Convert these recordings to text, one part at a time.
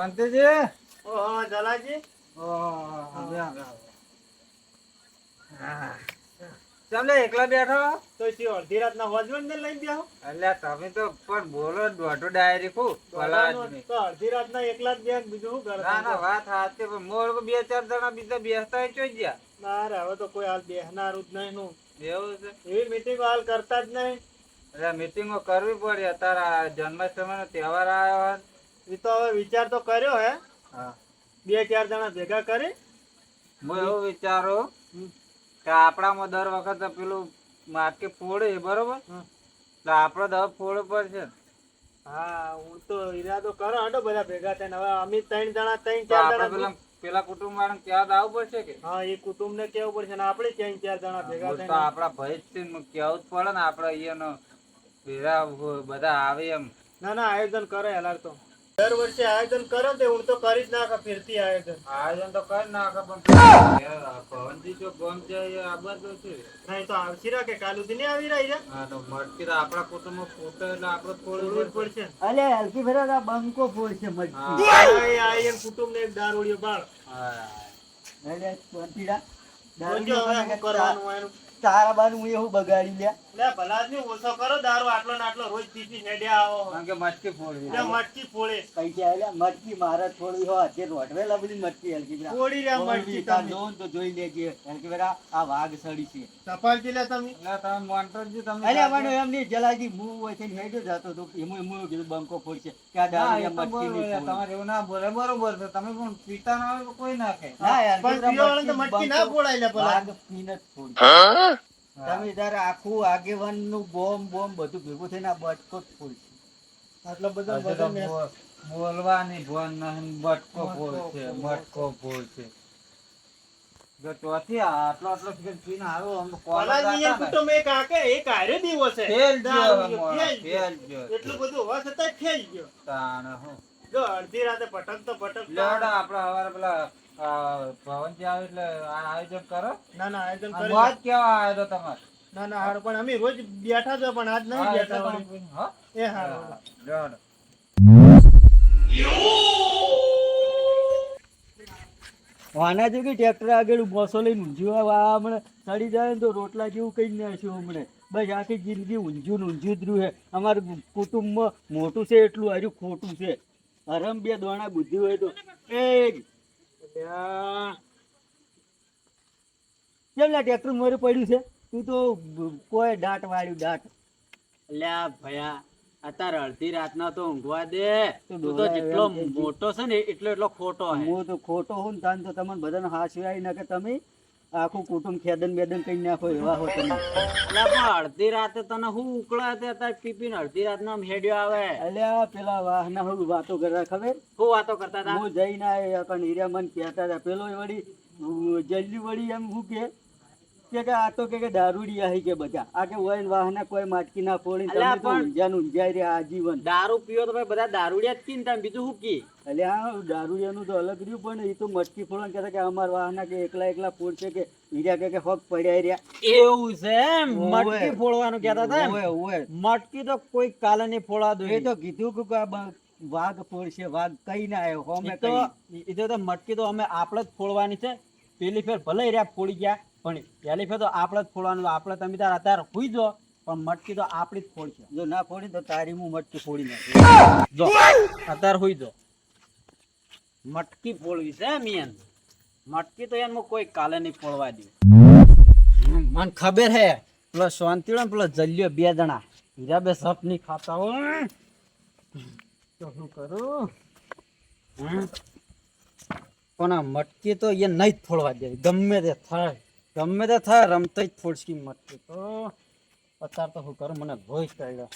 શાંતિજી ઓહો જલાજી. ઓહ, બેહો, બેહો. હા. ચમ લે એકલા બેઠો? તો શું અડધી રાતના વજવણ ને લઈ બેહો. અલ્યા તમે તો પણ બોલો દોઢો ડાયરી ખુ તો અડધી રાતના એકલા જ બેહ બીજું શું કરે? ના ના વાત સાચી પણ મોર બે ચાર જણા બીજા બેસતા ચોઈ ગયા. ના રે હવે તો કોઈ હાલ બેસનારું જ નહીં નું. એવું છે? એવી મીટિંગ હાલ કરતા જ નહીં. એટલે મીટિંગો કરવી પડી. અત્યારે જન્માષ્ટમી નો તહેવાર આવ્યો હોય. એ તો હવે વિચાર તો કર્યો હે. બે ચાર જણા ભેગા કરી. હું એવું વિચારું કે આપણામાં દર વખત પેલું માટકે ફોડે બરોબર? તો આપણો દવા ફોડ પડશે હા હું તો ઈરાદો કરો હડો બધા ભેગા થઈને. હવે અમે ત્રણ જણા ત્રણ ચાર જણા પેલા પેલા કુટુંબ વાળા ત્યાં આવવું પડશે કે? હા એ કુટુંબ ને કેવું પડશે ને આપણે ત્રણ ચાર જણા ભેગા થઈને. આપડા ભાઈ છે કેવું જ પડે ને આપડે અહીંયાનો ભેરા બધા આવે એમ. ના ના આયોજન કરે હલાર તો. દર વર્ષે આયોજન કરો તે હું તો કરી જ નાખે ફિરતી આયોજન. આયોજન તો કરી નાખે પણ પવનજી જો ગમ જાય આ બધું છે. નહીં તો આવશી રાખે કાલુ થી નહીં આવી રહી છે? હા તો મટકી તો આપડા કુટુંબ ફૂટે એટલે આપણે થોડું પડશે. અલે હલકી ફેરા બંકો ફોડ છે મજબૂત હા. આ આયન કુટુંબ ને એક દારૂડિયો બાળ. હા. જોજો હવે શું કરવાનું હોય. તારા બાર હું એવું બગાડી લ્યા. લે ભલા ઓછો કરો દારૂ આટલો ને આટલો રોજ પીપી હેડ્યા આવો. કારણ કે મટકી ફોડવી. લે મટકી ફોડે. પૈસા આલ્યા મટકી મારે થોડી હો તે રોટવે લબડી મટકી હલકી ફેરા ફોડી રહ્યા મટકી તા જોન તો જોઈ લેજે. હલકી ફેરા આ વાઘ સડી છે. તપાલજી લે તમે. એટલે તમે મોન્ટરજી તમે અરે અમારો એમ નહીં જલાજી મુ હોય છે ને હેડ્યો જતો તો એમ એમ કીધું બંકો ફોડ છે. કે આ ના, દારૂ મટકી ફોડ. તમારે એવું ના બોલે. બરોબર છે. તમે પણ પીતા ના હોય કોઈ નાખે ના યાર, પણ પેલા તો મટકી ના ફોડાય લે ભલા. વાઘ પીને જ ફોડ. તમે તારે આખું આગેવાનનું બોમ્બ બોમ્બ બધું ભેગું થઈને આ બટકો જ ફૂલ છે. આટલો બધો બોલવાની ભોન નહીં બટકો ફૂલ છે મટકો ફૂલ છે. જો ચોથી આટલો આટલો પીને આવ્યો એક ફેલ ગયો ફેલ ગયો. એટલું બધું હોવા છતાં ફેલ ગયો. તાણે હું. જો અડધી રાતે ભટકતો પટક લેવડો આપણે હવારે પેલા ભવનથી આવે એટલે આયોજન કરો. ના ના આયોજન કરો વાત કેવા આવ્યો તો તમારે ના ના હાર પણ અમે રોજ બેઠા છો પણ આજ નહીં બેઠા હા? એ હારું. લેવડો. વાના જેવી ટ્રેક્ટર આગળ બોસો લઈને ઊંઝ્યું આ હમણાં ચડી જાય ને તો રોટલા જેવું કઈ છે હમણાં. બસ આખી જિંદગી ઊંઝ્યું ને ઊંઝું જ રહ્યું છે. અમારું કુટુંબમાં મોટું છે એટલું હાર્યું ખોટું છે. હરમ બે દોણા બુદ્ધિ હોય તો. એક. કેમ લા ટેક્ટર મોરે પડ્યું છે? તું તો કોઈ દાંત વાળ્યું દાંત લ્યા ભયા અત્યારે અડધી રાતના તો ઊંઘવા દે. તું તો જેટલો મોટો છે ને એટલો એટલો ખોટો હું તો ખોટો હું ને તાન તો તમને બધાને હાચવાય ના કે તમે આખું કુટુંબ ખેદન બેદન કઈ નાખો એવા હો તમે. એટલે પણ અડધી રાતે તને હું ઉકળા તે તાર પીપીને અડધી રાત નામ હેડ્યો આવે? અલ્યા પેલા વાહના હું વાતો કરતા ખબર? શું વાતો કરતા હતા હું જઈને આયો પણ હીરા મન કહેતા હતા પેલો વળી જલ્દી વળી એમ હું કે કે કે આ તો કે કે દારૂડિયા હી કે બધા. આ કે વયન વાહના કોઈ માટકી ના ફોડી તમે તો ઊંઝાનું ઊંઝાઈ રહ્યા આજીવન. દારૂ પીવો તો ભાઈ બધા દારૂડિયા જ કીન તમે. બીજું શું કી? એટલે આ દારૂડિયાનું તો અલગ રહ્યું પણ એ તો મટકી ફોડવાનું કહેતા કે અમાર વાહના કે એકલા એકલા ફોડશે કે હીરા કે કે હક પડ્યા રહ્યા. એવું છે મટકી ફોડવાનું કહેતા હતા. મટકી તો કોઈ કાલે નહીં ફોડા દો. એ તો કીધું કે વાઘ ફોડશે વાઘ કઈ ના આવ્યો હોમે તો એ તો મટકી તો અમે આપણે જ ફોડવાની છે. પેલી ફેર ભલે રહ્યા ફોડી ગયા. પણ પહેલી ફેર તો આપણે જ ફોડવાનું આપણે તમે તાર અત્યારે ખુઈ જો પણ મટકી તો આપણી જ ફોડશે જો ના ફોડી તો તારી હું મટકી ફોડી નાખી. જો અત્યારે હુઈ જો. મટકી ફોડવી છે મિયન મટકી તો એમાં કોઈ કાલે નહીં ફોડવા દે મને ખબર હે પેલો શાંતિ ને પેલો જલ્યો બે જણા. હીરા બે સપ નહીં ખાતા હોય તો શું કરું? પણ આ મટકી તો એ નહીં જ ફોડવા દે ગમે તે થાય. ગમે તે થાય રમતા જ ફોડશી મટકી તો અત્યારે તો હું કરું? મને ભોય કાઢ્યો.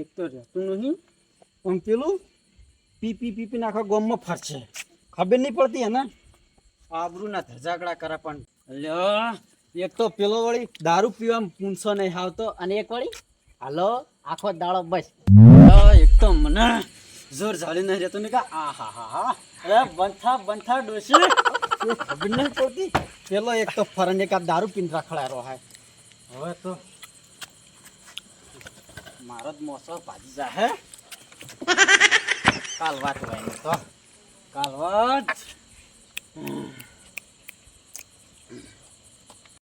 એક તો રહેતું નહીં. પણ પેલું પી પી પી ગામમાં ફરશે. ખબર નહીં પડતી એને. આબરૂના ધજાગડા કરે પણ. લ્યો એક તો પેલો વળી દારૂ પીવામાં પૂંછો નહીં આવતો અને એક વળી હાલો, આખો દાડો બસ. એક તો મને જોર ઝાલી નહીં રહેતો ને કે? આ હા હા હા. અરે બંથા બંથા ડોશી. એ ખબર નહીં પડતી. પેલો એક તો ફરન એક આ દારૂ પીને રખડાયો હે. હવે તો મારો જ મોસો ભાજી જા હે. કાલ વાત હોય તો. કાલ વાત